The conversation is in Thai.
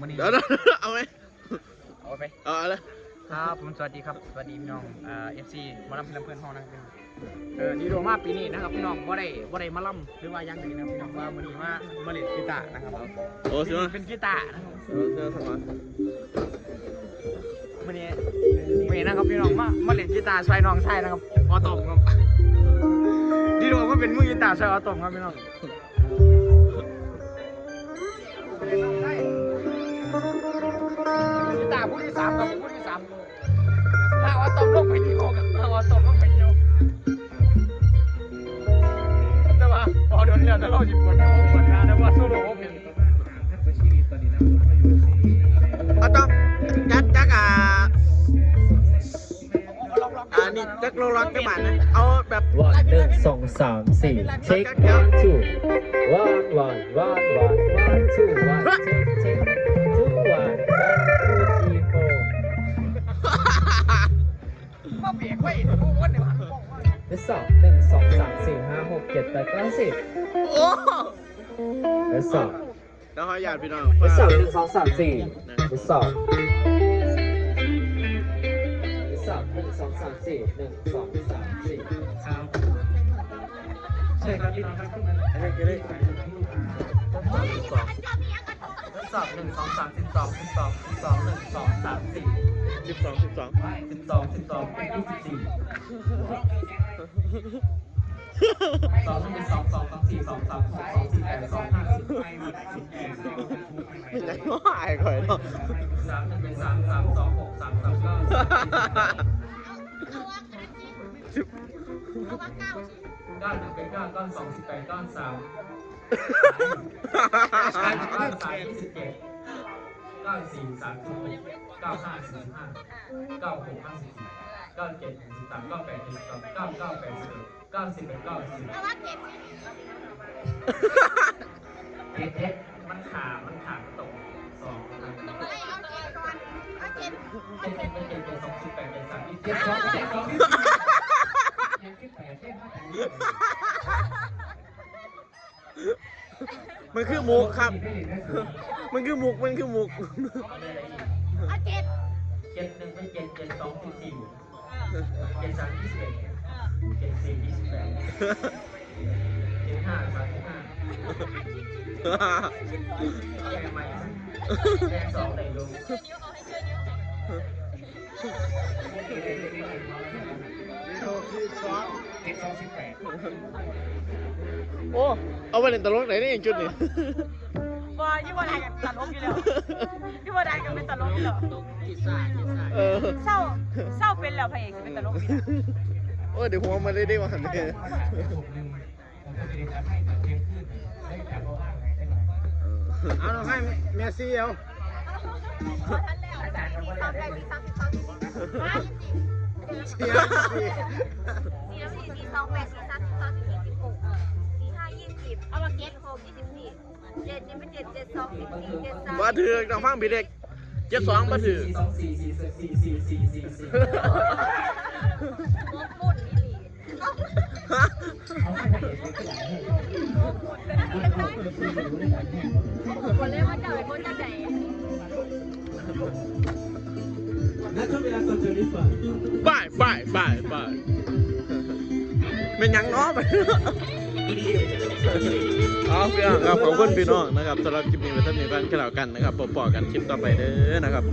วันนี้เดี๋ยวเดี๋ยวเอาไหมเอาไปเอาเอาเลยครับผมสวัสดีครับสวัสดีพี่น้องเอ่อฟซีมาล่ำเพื่อนเพื่อนห้องนะครับพี่น้องเออดีโดมาปีนี้นะครับพี่น้องว่าได้ว่าได้มาล่ำหรือว่าอยังดีนะครับพี่น้องว่าวันนี้มามาเล่นกีตาร์นะครับโอ้เสือเป็นกีตาร์นะครับเสือเสือสมาวันนี้วันนี้นะครับพี่น้องมามาเล่นกีตาร์ช่วยน้องชายนะครับออตอมครับดีโดก็เป็นมือกีตาร์ช่วยออตอมครับพี่น้อง สามครับผู้ที่สามถ้าออตอมลงไปที่โลกันถ้าออตอมลงไปเดียวแต่ว่าพอโดนเรื่องแต่เราหยิบปวดหัวปวดหน้านะว่าโซโล่เป็นเอาต้องจัดจักอ่าอ่านี่จักโลล็อกจักบาทนะเอาแบบวันหนึ่งสองสามสี่เช็ค one two one one one one one two one check check two one one สอบหนึ่งสองสามสี่ห้าหกเจ็ดแปดเก้าสิบโอ้ทดสอบแล้วขอญาติพี่น้องทดสอบหนึ่งสองสามสี่ทดสอบทดสอบหนึ่งสองสามสี่หนึ่งสองสามสี่ใช่ครับพี่น้องครับ สอบหนึ่งสองสามสิบสองสิบสองสิบสองหนึ่งสองสามสี่สิบสองสิบสองสิบสองสิบสองเป็นยี่สิบสี่สองเป็นสองสองสองสี่สองสามสองสี่แปดสองห้าสิบไม่ใช่ว่าไอ้ข่อยเนาะสามหนึ่งเป็นสามสามสองหกสามสามเก้า สิบเก้านหนึ่งเป็นเก้าเก้านสองสิบแปดเก้านสามเก้านสามยี่สิบเจ็ดเก้านสี่สามสิบหกเก้าห้าสี่ห้าเก้าหกห้าสิบสี่เก้าเจ็ดสิบสามเก้าแปดสิบสองเก้าเก้าแปดสิบเอ็ดเก้าสิบเอ็ดเก้าสิบเอ็ดเอ็ดมันขา มันขาตกสองเจ็ดเจ็ดเป็นเจ็ดเป็นสองสิบแปดเป็นสามยี่สิบเจ็ดสองเจ็ดสองเจ็ดสิบแปดเจ็ดห้าสิบ มันคือมุกครับ มันคือมุก มันคือมุกเจ็ดหนึ่งเป็นเจ็ดเจ็ดสองสิบสี่เจ็ดสามยี่สิบเอ็ดเจ็ดสี่ยี่สิบแปดเจ็ดห้าสามสิบห้าแก้ใหม่ แก้สองไหนลงโอ้ เอาไปเล่นตลกไหนนี่เองจุดนี่ว่ายี่ว่าไดกันตลกอยู่แล้วยี่ว่าไดกันเป็นตลกอยู่แล้วเออเศร้าเศร้าเป็นแล้วพระเอกจะเป็นตลกอยู่แล้วโอ้เดี๋ยวหัวมาได้ได้มาหันเลยเอาเราให้เมสซี่เอาเสียสิสี่สี่ หกยี่สิบสี่เจ็ดนี่เป็นเจ็ดเจ็ดสองสิบสี่เจ็ดสามาถือกต้องฟังพี่เด็กเจ็ดสองมาถือสองสี่สี่สี่สี่สี่สี่สี่มุดมุดอีหลีคนเล่นว่าเจอคนจะไหนบายบายบายบายเป็นยังเน้อไป เอาพี่น้องครับขอบคุณพี่น้องนะครับสำหรับคลิปนี้ไว้ท่านนี้แฟนแค่แล้วกันนะครับพบปอกันคลิปต่อไปเด้อนะครับ